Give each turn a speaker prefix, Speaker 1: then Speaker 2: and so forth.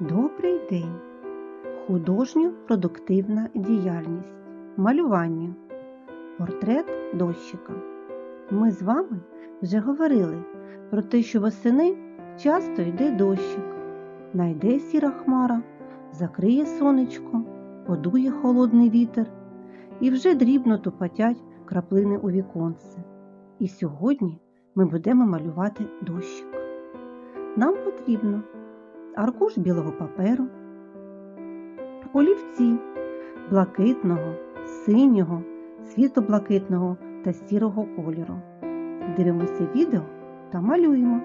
Speaker 1: Добрий день! Художньо-продуктивна діяльність. Малювання. Портрет дощика. Ми з вами вже говорили про те, що восени часто йде дощик. Найде сіра хмара, закриє сонечко, подує холодний вітер і вже дрібно тупотять краплини у віконце. І сьогодні ми будемо малювати дощик. Нам потрібно аркуш білого паперу, олівці блакитного, синього, світло-блакитного та сірого кольору. Дивимося відео та малюємо.